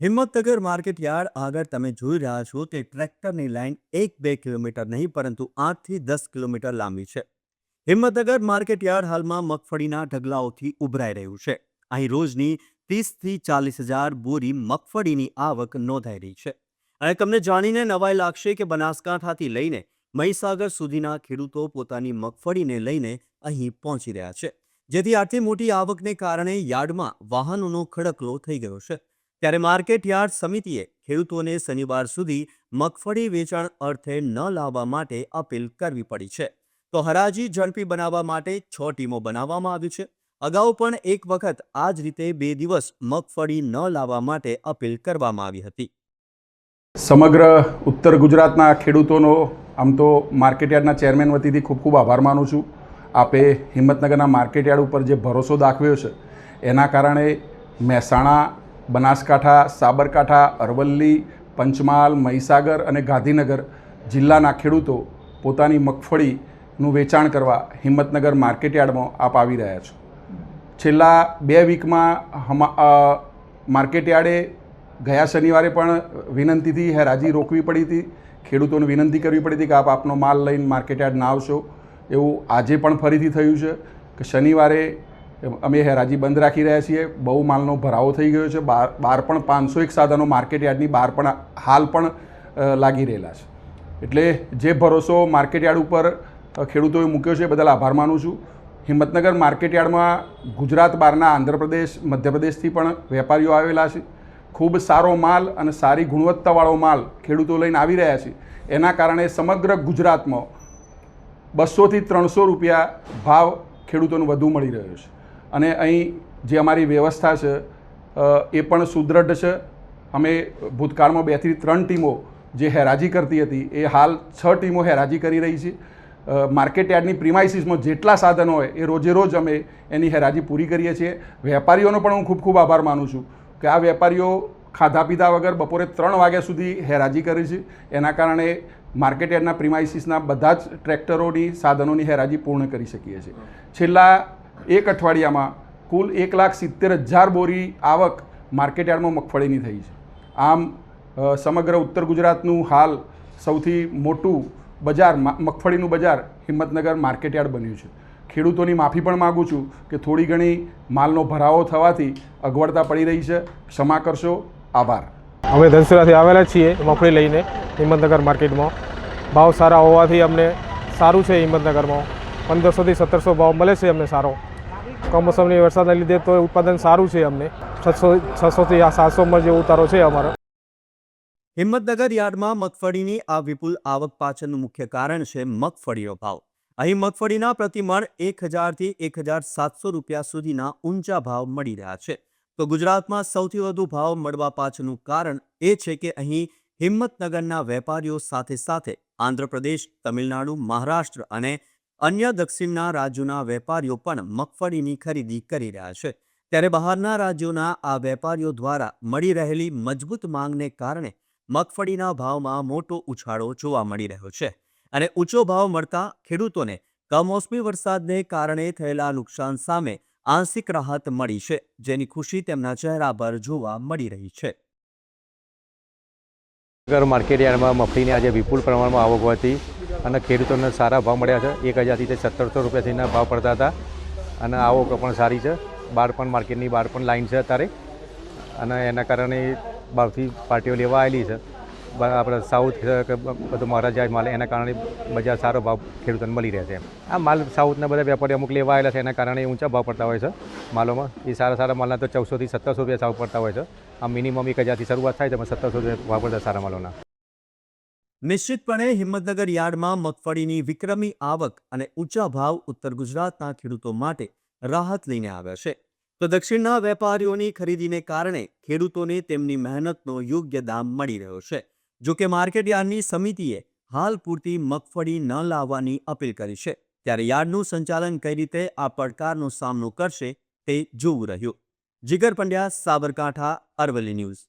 Himmatnagar market yard આગળ તમે જોઈ રહ્યા છો તે ટ્રેક્ટરની લાઇન એક બે કિલોમીટર નહીં, પરંતુ આઠથી દસ કિલોમીટર લાંબી છે. હિંમતનગર માર્કેટ યાર્ડ હાલમાં મગફળીના ઢગલાઓથી ઉભરાઈ રહ્યું છે. અહીં રોજની ત્રીસથી ચાલીસ હજાર બોરી મગફળીની આવક નોંધાઈ રહી છે. અને તમને જાણીને નવાઈ લાગશે કે બનાસકાંઠાથી લઈને મહીસાગર સુધીના ખેડૂતો પોતાની મગફળીને લઈને અહીં પહોંચી રહ્યા છે. જેથી આટલી મોટી આવકને કારણે યાર્ડમાં વાહનોનો ખડકલો થઈ ગયો છે. ત્યારે માર્કેટ યાર્ડ સમિતિએ ખેડૂતોને શનિવાર સુધી મગફળી વેચાણ અર્થે ન લાવવા માટે અપીલ કરવી પડી છે. તો હરાજી ઝડપી બનાવવા માટે છ ટીમો બનાવવામાં આવી છે. અગાઉ પણ એક વખત આ જ રીતે બે દિવસ મગફળી ન લાવવા માટે અપીલ કરવામાં આવી હતી. સમગ્ર ઉત્તર ગુજરાતના ખેડૂતોનો, આમ તો માર્કેટયાર્ડના ચેરમેન વતીથી ખૂબ ખૂબ આભાર માનું છું. આપે હિંમતનગરના માર્કેટયાર્ડ ઉપર જે ભરોસો દાખવ્યો છે, એના કારણે મહેસાણા બનાસકાંઠા, સાબરકાંઠા, અરવલ્લી, પંચમહાલ, મહીસાગર અને ગાંધીનગર જિલ્લાના ખેડૂતો પોતાની મગફળીનું વેચાણ કરવા હિંમતનગર માર્કેટયાર્ડમાં આપ આવી રહ્યા છો. છેલ્લા બે વીકમાં માર્કેટયાર્ડે ગયા શનિવારે પણ વિનંતીથી હેરાજી રોકવી પડી હતી. ખેડૂતોને વિનંતી કરવી પડી હતી કે આપ આપનો માલ લઈને માર્કેટયાર્ડ ના આવશો. એવું આજે પણ ફરીથી થયું છે કે શનિવારે અમે હેરાજી બંધ રાખી રહ્યા છીએ. બહુ માલનો ભરાવો થઈ ગયો છે. બાર બાર પણ પાંચસો એક સાધનો માર્કેટયાર્ડની બહાર પણ હાલ પણ લાગી રહેલા છે. એટલે જે ભરોસો માર્કેટયાર્ડ ઉપર ખેડૂતોએ મૂક્યો છે એ બદલ આભાર માનું છું. હિંમતનગર માર્કેટયાર્ડમાં ગુજરાત બહારના આંધ્રપ્રદેશ, મધ્યપ્રદેશથી પણ વેપારીઓ આવેલા છે. ખૂબ સારો માલ અને સારી ગુણવત્તાવાળો માલ ખેડૂતો લઈને આવી રહ્યા છે. એના કારણે સમગ્ર ગુજરાતમાં બસોથી ત્રણસો રૂપિયા ભાવ ખેડૂતોને વધુ મળી રહ્યો છે. અને અહીં જે અમારી વ્યવસ્થા છે એ પણ સુદૃઢ છે. અમે ભૂતકાળમાં બેથી ત્રણ ટીમો જે હેરાજી કરતી હતી, એ હાલ છ ટીમો હેરાજી કરી રહી છે. માર્કેટ યાર્ડની પ્રિમાઇસીસમાં જેટલા સાધનો હોય, એ રોજે રોજ અમે એની હેરાજી પૂરી કરીએ છીએ. વેપારીઓનો પણ હું ખૂબ ખૂબ આભાર માનું છું કે આ વેપારીઓ ખાધા પીધા વગર બપોરે ત્રણ વાગ્યા સુધી હેરાજી કરી છે. એના કારણે માર્કેટ યાર્ડના પ્રિમાઇસીસના બધા જ ટ્રેક્ટરોની સાધનોની હેરાજી પૂર્ણ કરી શકીએ છીએ. છેલ્લા એક અઠવાડિયામાં કુલ એક લાખ સિત્તેર હજાર બોરી આવક માર્કેટ યાર્ડમાં મગફળીની થઈ છે. આમ સમગ્ર ઉત્તર ગુજરાતનું હાલ સૌથી મોટું બજાર મગફળીનું બજાર હિંમતનગર માર્કેટયાર્ડ બન્યું છે. ખેડૂતોની માફી પણ માગું છું કે થોડી ઘણી માલનો ભરાવો થવાથી અગવડતા પડી રહી છે. ક્ષમા કરશો. આભાર. અમે ધનસુરાથી આવેલા છીએ મગફળી લઈને હિંમતનગર માર્કેટમાં. ભાવ સારા હોવાથી અમને સારું છે હિંમતનગરમાં. પંદરસોથી સત્તરસો ભાવ મળે છે અમને સારો. કમોસમની વરસાદના લીધે તો ઉત્પાદન સારું છે અમને. છસો, છસોથી આ સાતસોમાં જેવો ઉતારો છે અમારો. હિંમતનગર યાર્ડમાં મગફળીની આ વિપુલ આવક પાછળનું મુખ્ય કારણ છે મગફળીનો ભાવ. અહીં મગફળીના પ્રતિમણ એક હજારથી એક હજાર સાતસો રૂપિયા સુધીના ઊંચા ભાવ મળી રહ્યા છે. તો ગુજરાતમાં સૌથી વધુ ભાવ મળવા પાછળનું કારણ એ છે કે અહીં હિંમતનગરના વેપારીઓ સાથે સાથે આંધ્રપ્રદેશ, તમિલનાડુ, મહારાષ્ટ્ર અને અન્ય દક્ષિણના રાજ્યોના વેપારીઓ પણ મગફળીની ખરીદી કરી રહ્યા છે. ત્યારે બહારના રાજ્યોના આ વેપારીઓ દ્વારા મળી રહેલી મજબૂત માંગને કારણે મગફળીના ભાવમાં મોટો ઉછાળો જોવા મળી રહ્યો છે અને ઊંચો ભાવ મળતા ખેડૂતોને કમોસમી વરસાદને કારણે થયેલા નુકસાન સામે આંશિક રાહત મળી છે, જેની ખુશી તેમના ચહેરા પર જોવા મળી રહી છે. માર્કેટ યાર્ડમાં મગફળીની આજે વિપુલ પ્રમાણમાં આવક હોવાથી અને ખેડૂતોને સારા ભાવ મળ્યા છે. એક હજારથી તે સત્તરસો રૂપિયાથીના ભાવ પડતા હતા. અને આવક પણ સારી છે. બહાર પણ માર્કેટની બહાર પણ લાઈન છે અત્યારે. અને એના કારણે બહારથી પાર્ટીઓ લેવા આવેલી છે. આપણે સાઉથ કે બધું મહારાજા માલ, એના કારણે બજાર સારો ભાવ ખેડૂતોને મળી રહે છે આ માલ સાઉથના બધા વેપારીઓ અમુક લેવા આવેલા છે, એના કારણે ઊંચા ભાવ પડતા હોય છે માલોમાં. એ સારા સારા માલના તો ચૌદસોથી સત્તરસો રૂપિયા સાવ પડતા હોય છે. આ મિનિમમ એક હજારથી શરૂઆત થાય છે પણ સત્તરસો રૂપિયા ભાવ પડતા સારા માલોના. નિશ્ચિતપણે હિંમતનગર યાર્ડમાં મગફળીની વિક્રમી આવક અને ઊંચા ભાવ ઉત્તર ગુજરાતના ખેડૂતો માટે રાહત લઈને આવ્યા છે. તો દક્ષિણના વેપારીઓની ખરીદીને કારણે ખેડૂતોને તેમની મહેનતનો યોગ્ય દામ મળી રહ્યો છે. જો કે માર્કેટ યાર્ડની સમિતિએ હાલ પૂરતી મગફળી ન લાવવાની અપીલ કરી છે. ત્યારે યાર્ડનું સંચાલન કઈ રીતે આ પડકારનો સામનો કરશે તે જોવું રહ્યું. જીગર પંડ્યા, સાબરકાંઠા, અરવલ્લી ન્યૂઝ.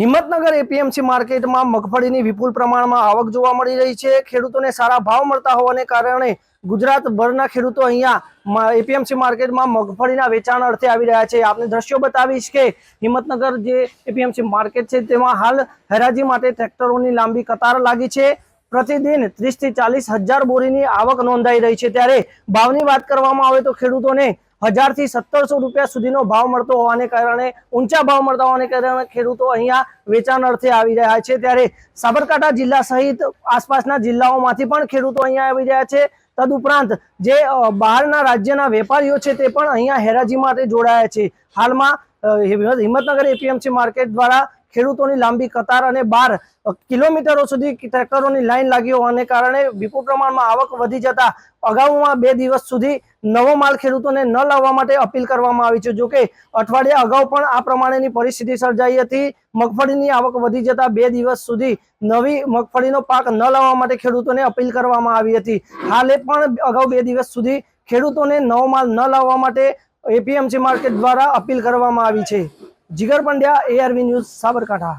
હિંમતનગર એપીએમસી માર્કેટમાં મગફળીની વિપુલ પ્રમાણમાં આવક જોવા મળી રહી છે. ખેડૂતોને સારા ભાવ મળતા હોવાને કારણે ગુજરાતભરના ખેડૂતો અહીંયા એપીએમસી માર્કેટમાં મગફળીના વેચાણ અર્થે આવી રહ્યા છે. આપણે દ્રશ્યો બતાવીશ કે હિંમતનગર જે એપીએમસી માર્કેટ છે તેમાં હાલ હરાજી માટે ટ્રેક્ટરોની લાંબી કતાર લાગી છે. પ્રતિદિન ત્રીસથી ચાલીસ હજાર બોરીની આવક નોંધાઈ રહી છે. ત્યારે ભાવની વાત કરવામાં આવે તો ખેડૂતોને હજારથી સત્તરસો રૂપિયા સુધીનો ભાવ મળતો હોવાને કારણે, ઊંચા ભાવ મળતા હોવાને કારણે ખેડૂતો અહીંયા વેચાણ અર્થે આવી રહ્યા છે. ત્યારે સાબરકાંઠા જિલ્લા સહિત આસપાસના જિલ્લાઓમાંથી પણ ખેડૂતો અહીંયા આવી રહ્યા છે. તદુપરાંત જે બહારના રાજ્યના વેપારીઓ છે તે પણ અહીંયા હેરાજી માટે જોડાયા છે. હાલમાં હિંમતનગર એપીએમસી માર્કેટ દ્વારા ખેડૂતોની લાંબી કતાર અને બાર કિલોમીટરો સુધી ટ્રેક્ટરોની લાઈન લાગી હોવાને કારણે વિપુલ પ્રમાણમાં આવક વધી જતા અગાઉમાં બે દિવસ સુધી નવો માલ ખેડૂતોને ન લાવવા માટે અપીલ કરવામાં આવી છે. જોકે અઠવાડિયા અગાઉ પણ આ પ્રમાણેની પરિસ્થિતિ સર્જાઈ હતી. મગફળીની આવક વધી જતા બે દિવસ સુધી નવી મગફળીનો પાક ન લાવવા માટે ખેડૂતોને અપીલ કરવામાં આવી હતી. હાલે પણ અગાઉ બે દિવસ સુધી ખેડૂતોને નવો માલ ન લાવવા માટે એપીએમસી માર્કેટ દ્વારા અપીલ કરવામાં આવી છે. Jigar Pandya ARV news Sabarkantha.